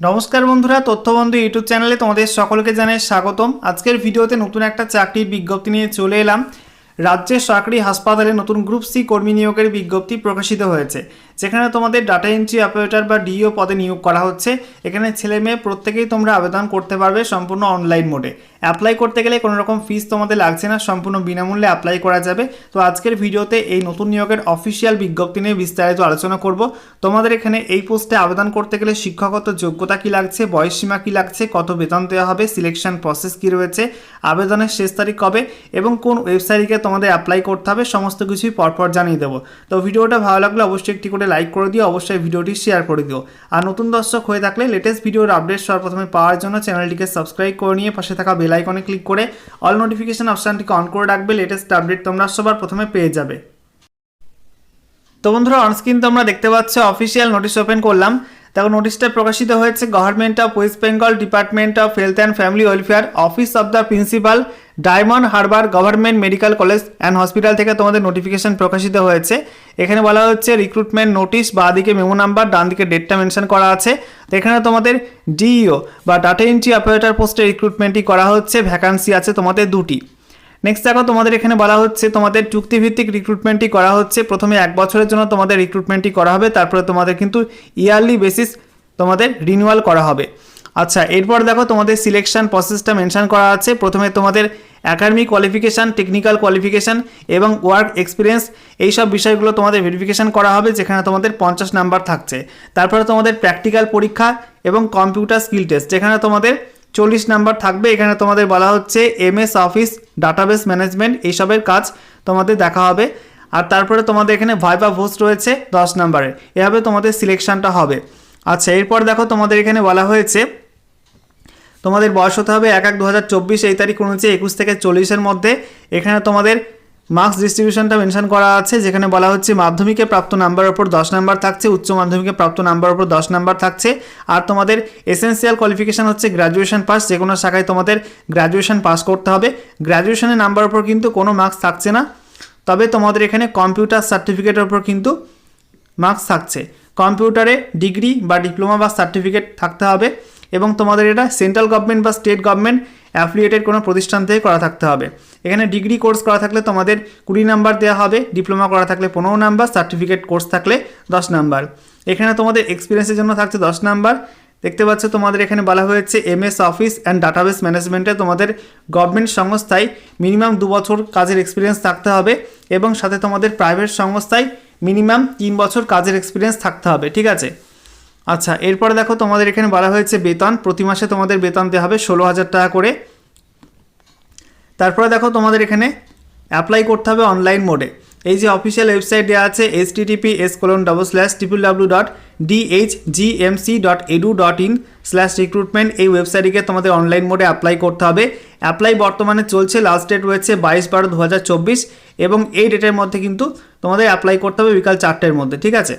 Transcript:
নমস্কার বন্ধুরা, তথ্যবন্ধু ইউটিউব চ্যানেলে তোমাদের সকলকে জানাই স্বাগতম। আজকের ভিডিওতে নতুন একটা চাকরির বিজ্ঞপ্তি নিয়ে চলে এলাম। রাজ্যের সরকারি হাসপাতালে নতুন গ্রুপ সি কর্মী নিয়োগের বিজ্ঞপ্তি প্রকাশিত হয়েছে। যেখানে তোমাদের ডাটা এন্ট্রি অপারেটর বা ডিও পদে নিয়োগ করা হচ্ছে। এখানে ছেলে মেয়ে প্রত্যেকেই তোমরা আবেদন করতে পারবে সম্পূর্ণ অনলাইন মোডে অ্যাপ্লাই করতে গেলে কোনো রকম ফিস তোমাদের লাগছে না, সম্পূর্ণ বিনামূল্যে অ্যাপ্লাই করা যাবে। তো আজকের ভিডিওতে এই নতুন নিয়োগের অফিসিয়াল বিজ্ঞপ্তি নিয়ে বিস্তারিত আলোচনা করব। তোমাদের এখানে এই পোস্টে আবেদন করতে গেলে শিক্ষাগত যোগ্যতা কি লাগছে বয়সসীমা কি লাগছে, কত বেতন দেওয়া হবে সিলেকশন প্রসেস কি রয়েছে, আবেদনের শেষ তারিখ কবে এবং কোন ওয়েবসাইটে তোমাদের অ্যাপ্লাই করতে হবে, সমস্ত কিছুই পরপর জানিয়ে দেবো। তো ভিডিওটা ভালো লাগলে অবশ্যই একটি করে লাইক করে দিও, অবশ্যই ভিডিওটি শেয়ার করে দিও। আর নতুন দর্শক হয়ে থাকলে লেটেস্ট ভিডিওর আপডেট সর্বপ্রথমে পাওয়ার জন্য চ্যানেলটিকে সাবস্ক্রাইব করে নিয়ে পাশে থাকা বেল আইকনে ক্লিক করে অল নোটিফিকেশন অপশানটিকে অন করে রাখবে লেটেস্ট আপডেট তোমরা সবার প্রথমে পেয়ে যাবে। তো বন্ধুরা অনস্ক্রিন তোমরা দেখতে পাচ্ছ অফিসিয়াল নোটিশ ওপেন করলাম। দেখো নোটিশটা প্রকাশিত হয়েছে government of West Bengal department of health and family welfare office of the principal Diamond Harbour government medical college and hospital থেকে তোমাদের নোটিফিকেশন প্রকাশিত হয়েছে। এখানে বলা হচ্ছে রিক্রুটমেন্ট নোটিশ বা দিকে মেমো নাম্বার ডান দিকে ডেটটা মেনশন করা আছে। তো এখানে তোমাদের ডিইও বা ডাটা এন্ট্রি অপারেটর পোস্টে রিক্রুটমেন্টই করা হচ্ছে ভ্যাকান্সি আছে তোমাদের দুটি। নেক্সট দেখো, তোমাদের এখানে বলা হচ্ছে তোমাদের চুক্তিভিত্তিক রিক্রুটমেন্টই করা হচ্ছে। প্রথমে এক বছরের জন্য তোমাদের রিক্রুটমেন্টই করা হবে, তারপরে তোমাদের কিন্তু ইয়ারলি বেসিস তোমাদের রিনিউয়াল করা হবে। আচ্ছা এরপর দেখো, তোমাদের সিলেকশন প্রসেসটা মেনশান করা আছে। প্রথমে তোমাদের একাডেমিক কোয়ালিফিকেশান টেকনিক্যাল কোয়ালিফিকেশান এবং ওয়ার্ক এক্সপিরিয়েন্স এইসব বিষয়গুলো তোমাদের ভেরিফিকেশান করা হবে, যেখানে তোমাদের পঞ্চাশ নাম্বার থাকছে। তারপরে তোমাদের প্র্যাকটিক্যাল পরীক্ষা এবং কম্পিউটার স্কিল টেস্ট যেখানে তোমাদের চল্লিশ নাম্বার থাকবে। এখানে তোমাদের বলা হচ্ছে এমএস অফিস ডাটাবেস ম্যানেজমেন্ট এইসবের কাজ তোমাদের দেখা হবে। আর তারপরে তোমাদের এখানে ভাইবা ভোস্ট রয়েছে দশ নম্বরের এভাবে তোমাদের সিলেকশানটা হবে। আচ্ছা এরপর দেখো তোমাদের এখানে বলা হয়েছে, তোমাদের বয়স হতে হবে এক এক দু এই তারিখ অনুযায়ী একুশ থেকে চল্লিশের মধ্যে। এখানে তোমাদের মার্কস ডিস্ট্রিবিউশনটা মেনশন করা আছে, যেখানে বলা হচ্ছে মাধ্যমিকে প্রাপ্ত নাম্বারের ওপর দশ নাম্বার থাকছে, উচ্চ মাধ্যমিকে প্রাপ্ত নাম্বারের ওপর দশ নাম্বার থাকছে। আর তোমাদের এসেন্সিয়াল কোয়ালিফিকেশান হচ্ছে গ্র্যাজুয়েশন পাস যে কোনো শাখায় তোমাদের গ্র্যাজুয়েশন পাস করতে হবে। গ্র্যাজুয়েশনের নাম্বার ওপর কিন্তু কোনো মার্কস থাকছে না, তবে তোমাদের এখানে কম্পিউটার সার্টিফিকেটের ওপর কিন্তু মার্কস থাকছে। কম্পিউটারে ডিগ্রি বা ডিপ্লোমা বা সার্টিফিকেট থাকতে হবে। এবং তোমাদের এটা সেন্ট্রাল গভর্নমেন্ট বা স্টেট গভর্নমেন্ট অ্যাফিলিয়েটেড কোনো প্রতিষ্ঠান থেকে করা থাকতে হবে। এখানে ডিগ্রি কোর্স করা থাকলে তোমাদের কুড়ি নাম্বার দেওয়া হবে ডিপ্লোমা করা থাকলে পনেরো নাম্বার সার্টিফিকেট কোর্স থাকলে দশ নাম্বার এখানে তোমাদের এক্সপিরিয়েন্সের জন্য থাকছে দশ নাম্বার দেখতে পাচ্ছ তোমাদের এখানে বলা হয়েছে এমএস অফিস অ্যান্ড ডাটাবেস ম্যানেজমেন্টে তোমাদের গভর্নমেন্ট সংস্থায় মিনিমাম দু বছর কাজের এক্সপিরিয়েন্স থাকতে হবে এবং সাথে তোমাদের প্রাইভেট সংস্থায় মিনিমাম তিন বছর কাজের এক্সপিরিয়েন্স থাকতে হবে, ঠিক আছে? আচ্ছা এরপরে দেখো তোমাদের এখানে বলা হয়েছে বেতন। প্রতি মাসে তোমাদের বেতন দেওয়া হবে ষোলো হাজার টাকা করে। তারপরে দেখো তোমাদের এখানে অ্যাপ্লাই করতে হবে অনলাইন মোডে এই যে অফিসিয়াল ওয়েবসাইট দেওয়া আছে S TTP S colon double slash triple W dot DH GMC dot edu dot in slash recruitment এই ওয়েবসাইটটিকে তোমাদের অনলাইন মোডে অ্যাপ্লাই করতে হবে। অ্যাপ্লাই বর্তমানে চলছে লাস্ট ডেট রয়েছে বাইশ বারো দু এবং এই ডেটের মধ্যে কিন্তু তোমাদের অ্যাপ্লাই করতে হবে বিকাল চারটের মধ্যে, ঠিক আছে?